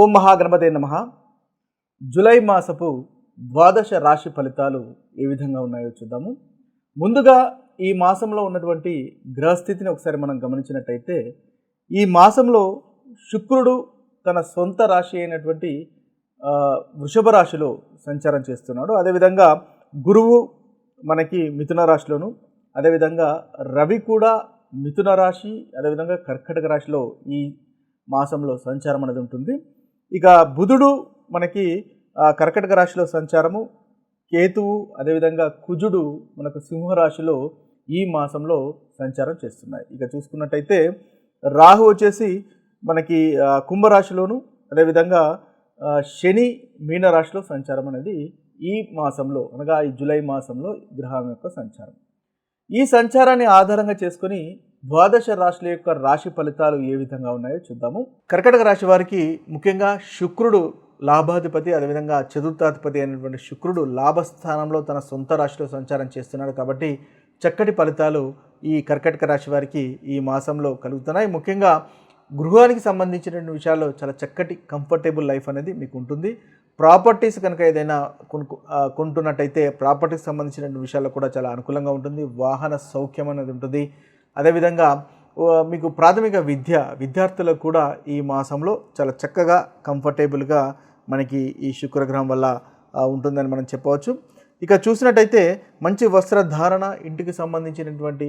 ఓం మహాగణపతే నమ. జూలై మాసపు ద్వాదశ రాశి ఫలితాలు ఏ విధంగా ఉన్నాయో చూద్దాము. ముందుగా ఈ మాసంలో ఉన్నటువంటి గ్రహస్థితిని ఒకసారి మనం గమనించినట్టయితే ఈ మాసంలో శుక్రుడు తన సొంత రాశి అయినటువంటి వృషభ రాశిలో సంచారం చేస్తున్నాడు. అదేవిధంగా గురువు మనకి మిథున రాశిలోను అదేవిధంగా రవి కూడా మిథున రాశి అదేవిధంగా కర్కటక రాశిలో ఈ మాసంలో సంచారం అనేది ఉంటుంది. ఇక బుధుడు మనకి కర్కటక రాశిలో సంచారము. కేతువు అదేవిధంగా కుజుడు మనకు సింహరాశిలో ఈ మాసంలో సంచారం చేస్తున్నాయి. ఇక చూసుకున్నట్టయితే రాహు వచ్చేసి మనకి కుంభరాశిలోను అదేవిధంగా శని మీనరాశిలో సంచారం అనేది ఈ మాసంలో అనగా ఈ జూలై మాసంలో గ్రహం యొక్క సంచారం. ఈ సంచారాన్ని ఆధారంగా చేసుకొని ద్వాదశ రాశుల యొక్క రాశి ఫలితాలు ఏ విధంగా ఉన్నాయో చూద్దాము. కర్కటక రాశి వారికి ముఖ్యంగా శుక్రుడు లాభాధిపతి అదేవిధంగా చతుర్థాధిపతి అయినటువంటి శుక్రుడు లాభస్థానంలో తన సొంత రాశిలో సంచారం చేస్తున్నాడు కాబట్టి చక్కటి ఫలితాలు ఈ కర్కటక రాశి వారికి ఈ మాసంలో కలుగుతున్నాయి. ముఖ్యంగా గృహానికి సంబంధించిన విషయాల్లో చాలా చక్కటి కంఫర్టబుల్ లైఫ్ అనేది మీకు ఉంటుంది. ప్రాపర్టీస్ కనుక ఏదైనా కొనుక్కు కొంటున్నట్టయితే ప్రాపర్టీకి సంబంధించిన విషయాల్లో కూడా చాలా అనుకూలంగా ఉంటుంది. వాహన సౌఖ్యం అనేది ఉంటుంది. అదేవిధంగా మీకు ప్రాథమిక విద్య విద్యార్థులకు కూడా ఈ మాసంలో చాలా చక్కగా కంఫర్టబుల్గా మనకి ఈ శుక్రగ్రహం వల్ల ఉంటుందని మనం చెప్పవచ్చు. ఇక చూసినట్టయితే మంచి వస్త్రధారణ ఇంటికి సంబంధించినటువంటి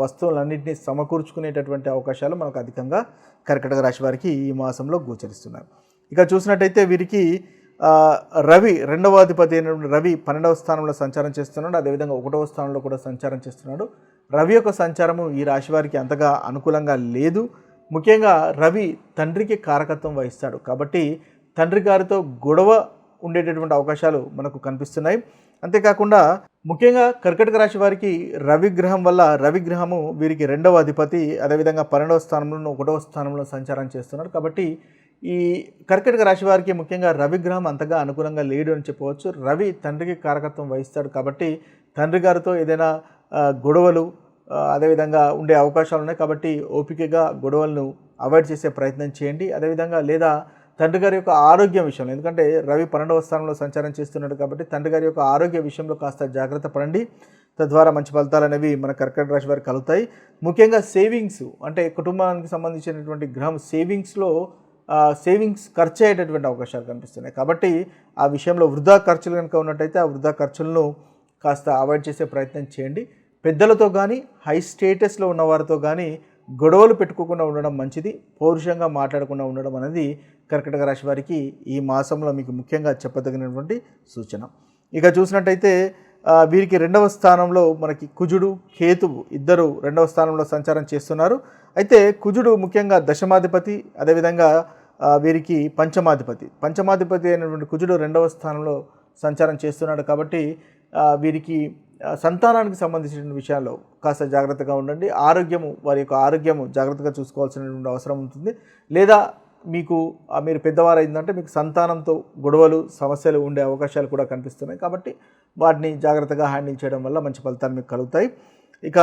వస్తువులన్నింటినీ సమకూర్చుకునేటటువంటి అవకాశాలు మనకు అధికంగా కర్కటక రాశి వారికి ఈ మాసంలో గోచరిస్తున్నారు ఇక చూసినట్టయితే వీరికి రవి రెండవ అధిపతి అయినటువంటి రవి పన్నెండవ స్థానంలో సంచారం చేస్తున్నాడు. అదేవిధంగా ఒకటవ స్థానంలో కూడా సంచారం చేస్తున్నాడు. రవి యొక్క సంచారము ఈ రాశి వారికి అంతగా అనుకూలంగా లేదు. ముఖ్యంగా రవి తండ్రికి కారకత్వం వహిస్తాడు. కాబట్టి తండ్రి గారితో గొడవ ఉండేటటువంటి అవకాశాలు మనకు కనిపిస్తున్నాయి. అంతేకాకుండా ముఖ్యంగా కర్కటక రాశి వారికి రవి గ్రహం వల్ల రవి గ్రహము వీరికి రెండవ అధిపతి అదేవిధంగా పన్నెండవ స్థానంలో ఒకటవ స్థానంలో సంచారం చేస్తున్నాడు. కాబట్టి ఈ కర్కటక రాశి వారికి ముఖ్యంగా రవి గ్రహం అంతగా అనుకూలంగా లేడు అని చెప్పవచ్చు. రవి తండ్రికి కారకత్వం వహిస్తాడు. కాబట్టి తండ్రి గారితో ఏదైనా గొడవలు అదేవిధంగా ఉండే అవకాశాలు ఉన్నాయి కాబట్టి ఓపికగా గొడవలను అవాయిడ్ చేసే ప్రయత్నం చేయండి. అదేవిధంగా లేదా తండ్రి గారి యొక్క ఆరోగ్యం విషయంలో ఎందుకంటే రవి పన్నెండవ స్థానంలో సంచారం చేస్తున్నాడు కాబట్టి తండ్రి గారి యొక్క ఆరోగ్య విషయంలో కాస్త జాగ్రత్త పడండి. తద్వారా మంచి ఫలితాలు అనేవి మన కర్కట రాశి వారికి కలుగుతాయి. ముఖ్యంగా సేవింగ్స్ అంటే కుటుంబానికి సంబంధించినటువంటి గ్రహం సేవింగ్స్లో సేవింగ్స్ ఖర్చు అయ్యేటటువంటి అవకాశాలు కనిపిస్తున్నాయి. కాబట్టి ఆ విషయంలో వృధా ఖర్చులు కనుక ఉన్నట్టయితే ఆ వృధా ఖర్చులను కాస్త అవాయిడ్ చేసే ప్రయత్నం చేయండి. పెద్దలతో కానీ హై స్టేటస్లో ఉన్నవారితో కానీ గొడవలు పెట్టుకోకుండా ఉండడం మంచిది. పౌరుషంగా మాట్లాడకుండా ఉండడం అనేది కర్కటక రాశి వారికి ఈ మాసంలో మీకు ముఖ్యంగా చెప్పదగినటువంటి సూచన. ఇక చూసినట్టయితే వీరికి రెండవ స్థానంలో మనకి కుజుడు కేతువు ఇద్దరు రెండవ స్థానంలో సంచారం చేస్తున్నారు. అయితే కుజుడు ముఖ్యంగా దశమాధిపతి అదేవిధంగా వీరికి పంచమాధిపతి. పంచమాధిపతి అయినటువంటి కుజుడు రెండవ స్థానంలో సంచారం చేస్తున్నాడు కాబట్టి వీరికి సంతానానికి సంబంధించిన విషయాల్లో కాస్త జాగ్రత్తగా ఉండండి. ఆరోగ్యము వారి యొక్క ఆరోగ్యము జాగ్రత్తగా చూసుకోవాల్సినటువంటి అవసరం ఉంటుంది. లేదా మీకు మీరు పెద్దవారు అయిందంటే మీకు సంతానంతో గొడవలు సమస్యలు ఉండే అవకాశాలు కూడా కనిపిస్తున్నాయి. కాబట్టి వాటిని జాగ్రత్తగా హ్యాండిల్ చేయడం వల్ల మంచి ఫలితాలు మీకు కలుగుతాయి. ఇక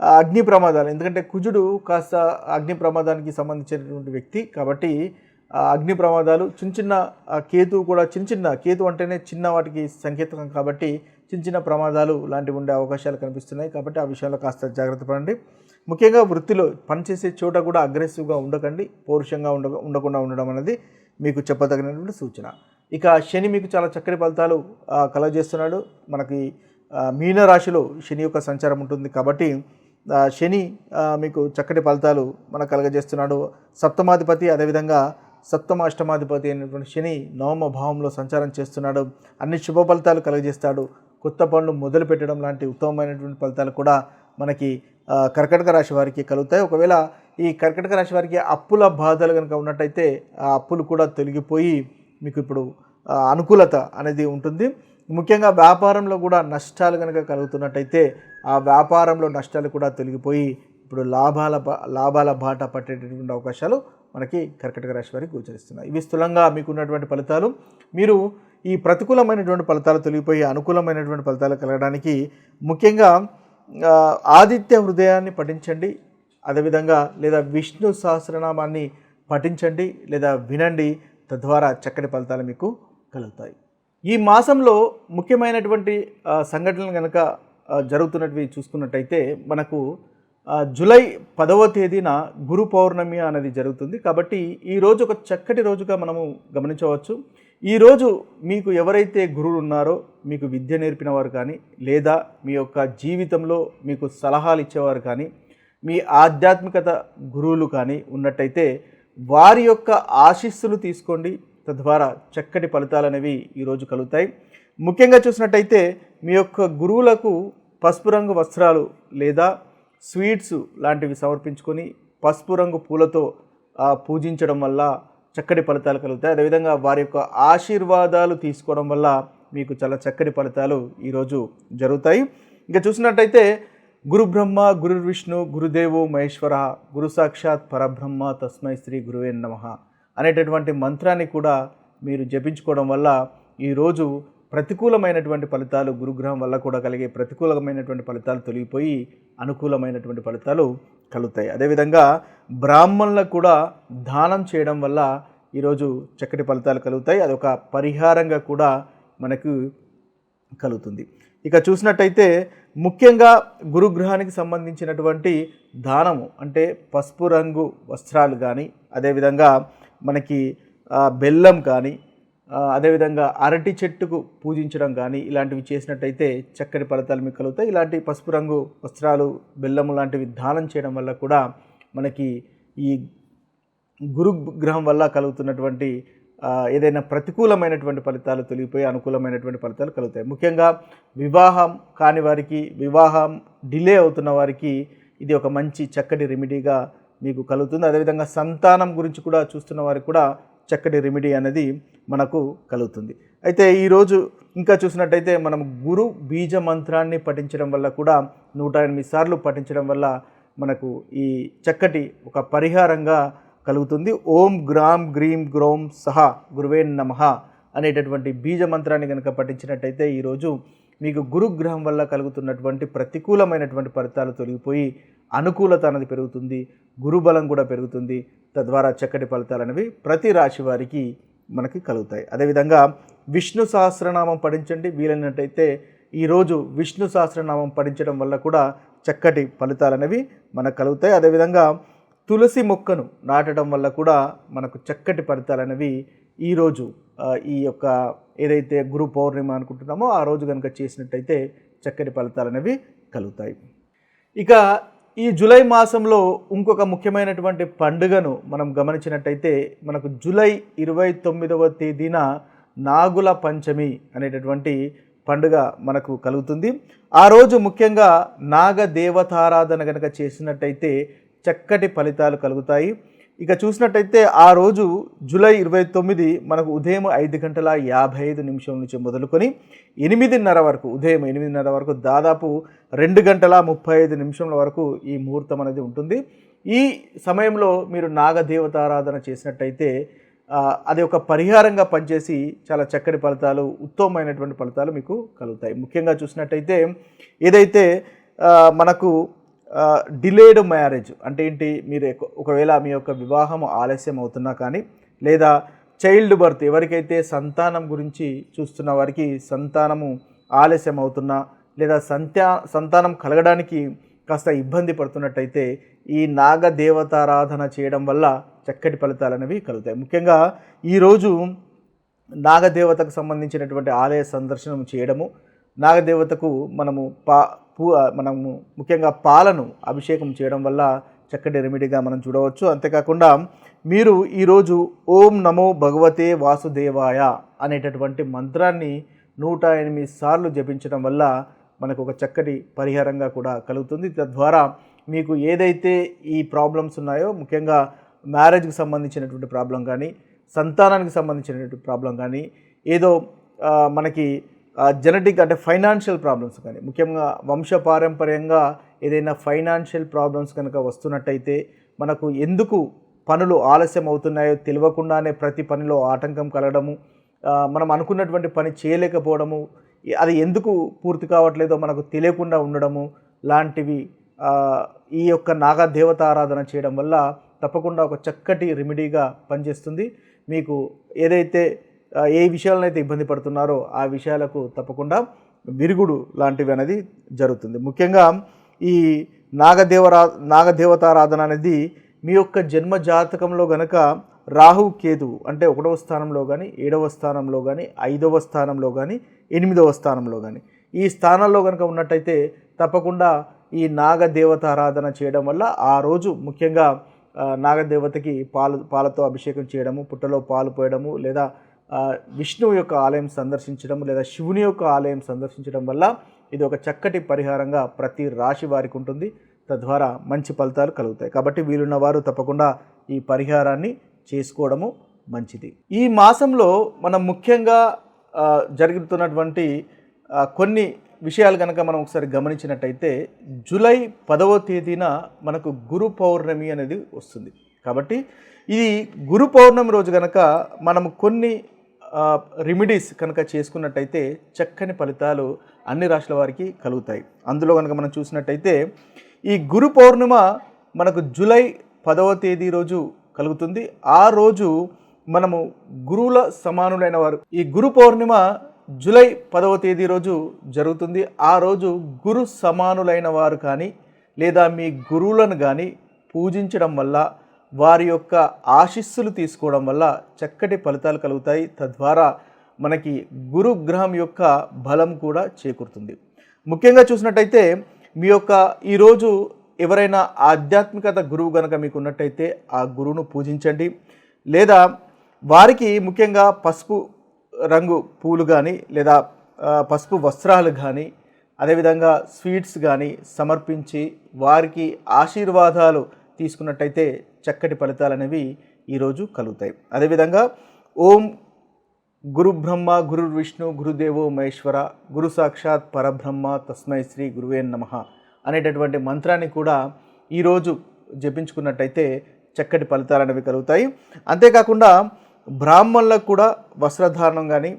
అగ్ని ప్రమాదాలు. ఎందుకంటే కుజుడు కాస్త అగ్ని ప్రమాదానికి సంబంధించినటువంటి వ్యక్తి. కాబట్టి అగ్ని ప్రమాదాలు చిన్న చిన్న కేతు కూడా చిన్న చిన్న కేతు అంటేనే చిన్న వాటికి సంకేతం. కాబట్టి చిన్న చిన్న ప్రమాదాలు లాంటివి ఉండే అవకాశాలు కనిపిస్తున్నాయి. కాబట్టి ఆ విషయంలో కాస్త జాగ్రత్త పడండి. ముఖ్యంగా వృత్తిలో పనిచేసే చోట కూడా అగ్రెసివ్గా ఉండకండి. పౌరుషంగా ఉండ ఉండకుండా ఉండడం అనేది మీకు చెప్పదగినటువంటి సూచన. ఇక శని మీకు చాలా చక్కటి ఫలితాలు కలగజేస్తున్నాడు. మనకి మీన రాశిలో శని యొక్క సంచారం ఉంటుంది కాబట్టి శని మీకు చక్కటి ఫలితాలు మనకు కలగజేస్తున్నాడు. సప్తమాధిపతి అదేవిధంగా సప్తమ అష్టమాధిపతి అయినటువంటి శని నవమ భావంలో సంచారం చేస్తున్నాడు. అన్ని శుభ ఫలితాలు కలగజేస్తాడు. కొత్త పనులు మొదలు పెట్టడం లాంటి ఉత్తమమైనటువంటి ఫలితాలు కూడా మనకి కర్కటక రాశి వారికి కలుగుతాయి. ఒకవేళ ఈ కర్కటక రాశి వారికి అప్పుల బాధలు కనుక ఉన్నట్టయితే ఆ అప్పులు కూడా తొలగిపోయి మీకు ఇప్పుడు అనుకూలత అనేది ఉంటుంది. ముఖ్యంగా వ్యాపారంలో కూడా నష్టాలు కనుక కలుగుతున్నట్టయితే ఆ వ్యాపారంలో నష్టాలు కూడా తొలగిపోయి ఇప్పుడు లాభాల బా- లాభాల బాట పట్టేటటువంటి అవకాశాలు మనకి కర్కటక రాశి వారికి గోచరిస్తున్నాయి. ఇవి స్థూలంగా మీకు ఉన్నటువంటి ఫలితాలు. మీరు ఈ ప్రతికూలమైనటువంటి ఫలితాలు తొలగిపోయి అనుకూలమైనటువంటి ఫలితాలు కలగడానికి ముఖ్యంగా ఆదిత్య హృదయాన్ని పఠించండి. అదేవిధంగా లేదా విష్ణు సహస్రనామాన్ని పఠించండి లేదా వినండి. తద్వారా చక్కటి ఫలితాలు మీకు కలుగుతాయి. ఈ మాసంలో ముఖ్యమైనటువంటి సంఘటనలు కనుక ఆ, జరుగుతున్నటివి చూసుకున్నట్టయితే మనకు జూలై పదవ తేదీన గురు పౌర్ణమి అనేది జరుగుతుంది. కాబట్టి ఈ రోజు ఒక చక్కటి రోజుగా మనము గమనించవచ్చు. ఈరోజు మీకు ఎవరైతే గురువులు ఉన్నారో మీకు విద్య నేర్పిన వారు కానీ లేదా మీ యొక్క జీవితంలో మీకు సలహాలు ఇచ్చేవారు కానీ మీ ఆధ్యాత్మికత గురువులు కానీ ఉన్నట్టయితే వారి యొక్క ఆశీస్సులు తీసుకోండి. తద్వారా చక్కటి ఫలితాలు అనేవి ఈరోజు కలుగుతాయి. ముఖ్యంగా చూసినట్టయితే మీ యొక్క గురువులకు పసుపు రంగు వస్త్రాలు లేదా స్వీట్స్ లాంటివి సమర్పించుకొని పసుపు రంగు పూలతో పూజించడం వల్ల చక్కటి ఫలితాలు కలుగుతాయి. అదేవిధంగా వారి యొక్క ఆశీర్వాదాలు తీసుకోవడం వల్ల మీకు చాలా చక్కటి ఫలితాలు ఈరోజు జరుగుతాయి. ఇంకా చూసినట్టయితే గురు బ్రహ్మ గురు విష్ణు గురుదేవు మహేశ్వర గురు సాక్షాత్ పరబ్రహ్మ తస్మై శ్రీ గురువే నమ అనేటటువంటి మంత్రాన్ని కూడా మీరు జపించుకోవడం వల్ల ఈరోజు ప్రతికూలమైనటువంటి ఫలితాలు గురుగ్రహం వల్ల కూడా కలిగే ప్రతికూలమైనటువంటి ఫలితాలు తొలగిపోయి అనుకూలమైనటువంటి ఫలితాలు కలుగుతాయి. అదేవిధంగా బ్రాహ్మణులకు కూడా దానం చేయడం వల్ల ఈరోజు చక్కటి ఫలితాలు కలుగుతాయి. అదొక పరిహారంగా కూడా మనకు కలుగుతుంది. ఇక చూసినట్టయితే ముఖ్యంగా గురుగ్రహానికి సంబంధించినటువంటి దానము అంటే పసుపు రంగు వస్త్రాలు కానీ అదేవిధంగా మనకి బెల్లం కానీ అదేవిధంగా అరటి చెట్టుకు పూజించడం కానీ ఇలాంటివి చేసినట్టయితే చక్కటి ఫలితాలు మీకు కలుగుతాయి. ఇలాంటి పసుపు రంగు వస్త్రాలు బెల్లము లాంటివి దానం చేయడం వల్ల కూడా మనకి ఈ గురు గ్రహం వల్ల కలుగుతున్నటువంటి ఏదైనా ప్రతికూలమైనటువంటి ఫలితాలు తొలగిపోయి అనుకూలమైనటువంటి ఫలితాలు కలుగుతాయి. ముఖ్యంగా వివాహం కాని వారికి వివాహం డిలే అవుతున్న వారికి ఇది ఒక మంచి చక్కటి రెమెడీగా మీకు కలుగుతుంది. అదేవిధంగా సంతానం గురించి కూడా చూస్తున్న వారికి కూడా చక్కటి రెమెడీ అనేది మనకు కలుగుతుంది. అయితే ఈరోజు ఇంకా చూసినట్టయితే మనం గురు బీజ మంత్రాన్ని పఠించడం వల్ల కూడా నూట ఎనిమిది సార్లు పఠించడం వల్ల మనకు ఈ చక్కటి ఒక పరిహారంగా కలుగుతుంది. ఓం గ్రామ్ గ్రీం గ్రోం సహా గురువే నమః అనేటటువంటి బీజ మంత్రాన్ని కనుక పఠించినట్టయితే ఈరోజు మీకు గురుగ్రహం వల్ల కలుగుతున్నటువంటి ప్రతికూలమైనటువంటి ఫలితాలు తొలగిపోయి అనుకూలత అనేది పెరుగుతుంది గురుబలం కూడా పెరుగుతుంది. తద్వారా చక్కటి ఫలితాలు అనేవి ప్రతి రాశి వారికి మనకి కలుగుతాయి. అదేవిధంగా విష్ణు సహస్రనామం పఠించండి. వీలైనట్టయితే ఈరోజు విష్ణు సహస్రనామం పఠించడం వల్ల కూడా చక్కటి ఫలితాలు అనేవి మనకు కలుగుతాయి. అదేవిధంగా తులసి మొక్కను నాటడం వల్ల కూడా మనకు చక్కటి ఫలితాలు అనేవి ఈరోజు ఈ యొక్క ఏదైతే గురు పౌర్ణిమ అనుకుంటున్నామో ఆ రోజు కనుక చేసినట్టయితే చక్కటి ఫలితాలు అనేవి కలుగుతాయి. ఇక ఈ జూలై మాసంలో ఇంకొక ముఖ్యమైనటువంటి పండుగను మనం గమనించినట్టయితే మనకు జూలై ఇరవై తొమ్మిదవ తేదీన నాగుల పంచమి అనేటటువంటి పండుగ మనకు కలుగుతుంది. ఆ రోజు ముఖ్యంగా నాగ దేవతారాధన కనుక చేసినట్టయితే చక్కటి ఫలితాలు కలుగుతాయి. ఇక చూసినట్టయితే ఆ రోజు జూలై ఇరవై తొమ్మిది మనకు ఉదయం ఐదు గంటల యాభై ఐదు నిమిషం నుంచి మొదలుకొని ఎనిమిదిన్నర వరకు ఉదయం ఎనిమిదిన్నర వరకు దాదాపు రెండు గంటల ముప్పై ఐదు నిమిషంల వరకు ఈ ముహూర్తం అనేది ఉంటుంది. ఈ సమయంలో మీరు నాగదేవతారాధన చేసినట్టయితే అది ఒక పరిహారంగా పనిచేసి చాలా చక్కటి ఫలితాలు ఉత్తమమైనటువంటి ఫలితాలు మీకు కలుగుతాయి. ముఖ్యంగా చూసినట్టయితే ఏదైతే మనకు డిలేడ్ మ్యారేజ్ అంటే ఏంటి? మీరు ఒకవేళ మీ యొక్క వివాహం ఆలస్యం అవుతున్నా కానీ లేదా చైల్డ్ బర్త్ ఎవరికైతే సంతానం గురించి చూస్తున్న వారికి సంతానము ఆలస్యం అవుతున్నా లేదా సంతా సంతానం కలగడానికి కాస్త ఇబ్బంది పడుతున్నట్టయితే ఈ నాగదేవతారాధన చేయడం వల్ల చక్కటి ఫలితాలు అనేవి కలుగుతాయి. ముఖ్యంగా ఈరోజు నాగదేవతకు సంబంధించినటువంటి ఆలయ సందర్శనం చేయడము నాగదేవతకు మనము పా పూ మనము ముఖ్యంగా పాలను అభిషేకం చేయడం వల్ల చక్కటి రెమెడీగా మనం చూడవచ్చు. అంతేకాకుండా మీరు ఈరోజు ఓం నమో భగవతే వాసుదేవాయ అనేటటువంటి మంత్రాన్ని నూట ఎనిమిది సార్లు జపించడం వల్ల మనకు ఒక చక్కటి పరిహారంగా కూడా కలుగుతుంది. తద్వారా మీకు ఏదైతే ఈ ప్రాబ్లమ్స్ ఉన్నాయో ముఖ్యంగా మ్యారేజ్కి సంబంధించినటువంటి ప్రాబ్లం కానీ సంతానానికి సంబంధించినటువంటి ప్రాబ్లం కానీ ఏదో మనకి జెనెటిక్ అంటే ఫైనాన్షియల్ ప్రాబ్లమ్స్ కానీ ముఖ్యంగా వంశపారంపర్యంగా ఏదైనా ఫైనాన్షియల్ ప్రాబ్లమ్స్ కనుక వస్తున్నట్టయితే మనకు ఎందుకు పనులు ఆలస్యం అవుతున్నాయో తెలియకుండానే ప్రతి పనిలో ఆటంకం కలగడము మనం అనుకున్నటువంటి పని చేయలేకపోవడము అది ఎందుకు పూర్తి కావట్లేదో మనకు తెలియకుండా ఉండడము లాంటివి ఈ యొక్క నాగ దేవత ఆరాధన చేయడం వల్ల తప్పకుండా ఒక చక్కటి రెమెడీగా పనిచేస్తుంది. మీకు ఏదైతే ఏ విషయాలనైతే ఇబ్బంది పడుతున్నారో ఆ విషయాలకు తప్పకుండా విరుగుడు లాంటివి అనేది జరుగుతుంది. ముఖ్యంగా ఈ నాగదేవరా నాగదేవతారాధన అనేది మీ యొక్క జన్మ జాతకంలో గనక రాహు కేతు అంటే ఒకటవ స్థానంలో కానీ ఏడవ స్థానంలో కానీ ఐదవ స్థానంలో కానీ ఎనిమిదవ స్థానంలో కానీ ఈ స్థానాల్లో కనుక ఉన్నట్టయితే తప్పకుండా ఈ నాగదేవతారాధన చేయడం వల్ల ఆ రోజు ముఖ్యంగా నాగదేవతకి పాలు పాలతో అభిషేకం చేయడము పుట్టలో పాలు పోయడము లేదా విష్ణువు యొక్క ఆలయం సందర్శించడం లేదా శివుని యొక్క ఆలయం సందర్శించడం వల్ల ఇది ఒక చక్కటి పరిహారంగా ప్రతి రాశి వారికి ఉంటుంది. తద్వారా మంచి ఫలితాలు కలుగుతాయి. కాబట్టి వీలున్న వారు తప్పకుండా ఈ పరిహారాన్ని చేసుకోవడము మంచిది. ఈ మాసంలో మనం ముఖ్యంగా జరుగుతున్నటువంటి కొన్ని విషయాలు కనుక మనం ఒకసారి గమనించినట్టయితే జూలై పదవ తేదీన మనకు గురు పౌర్ణమి అనేది వస్తుంది. కాబట్టి ఇది గురు పౌర్ణమి రోజు కనుక మనం కొన్ని రెమెడీస్ కనుక చేసుకున్నట్టయితే చక్కని ఫలితాలు అన్ని రాష్ట్రాల వారికి కలుగుతాయి. అందులో కనుక మనం చూసినట్టయితే ఈ గురు పౌర్ణిమ మనకు జూలై పదవ తేదీ రోజు కలుగుతుంది. ఆ రోజు మనము గురువుల సమానులైన వారు. ఈ గురు పౌర్ణిమ జూలై పదవ తేదీ రోజు జరుగుతుంది. ఆ రోజు గురు సమానులైన వారు కానీ లేదా మీ గురువులను కానీ పూజించడం వల్ల వారి యొక్క ఆశీస్సులు తీసుకోవడం వల్ల చక్కటి ఫలితాలు కలుగుతాయి. తద్వారా మనకి గురుగ్రహం యొక్క బలం కూడా చేకూరుతుంది. ముఖ్యంగా చూసినట్టయితే మీ యొక్క ఈరోజు ఎవరైనా ఆధ్యాత్మికత గురువు కనుక మీకు ఉన్నట్టయితే ఆ గురువును పూజించండి. లేదా వారికి ముఖ్యంగా పసుపు రంగు పూలు కానీ లేదా పసుపు వస్త్రాలు కానీ అదేవిధంగా స్వీట్స్ కానీ సమర్పించి వారికి ఆశీర్వాదాలు తీసుకున్నట్టయితే చక్కటి ఫలితాలు అనేవి ఈరోజు కలుగుతాయి. అదేవిధంగా ఓం గురు బ్రహ్మ గురు విష్ణు గురుదేవో మహేశ్వర గురు సాక్షాత్ పరబ్రహ్మ తస్మై శ్రీ గురువే నమ అనేటటువంటి మంత్రాన్ని కూడా ఈరోజు జపించుకున్నట్టయితే చక్కటి ఫలితాలు అనేవి కలుగుతాయి. అంతేకాకుండా బ్రాహ్మణులకు కూడా వస్త్రధారణం కానీ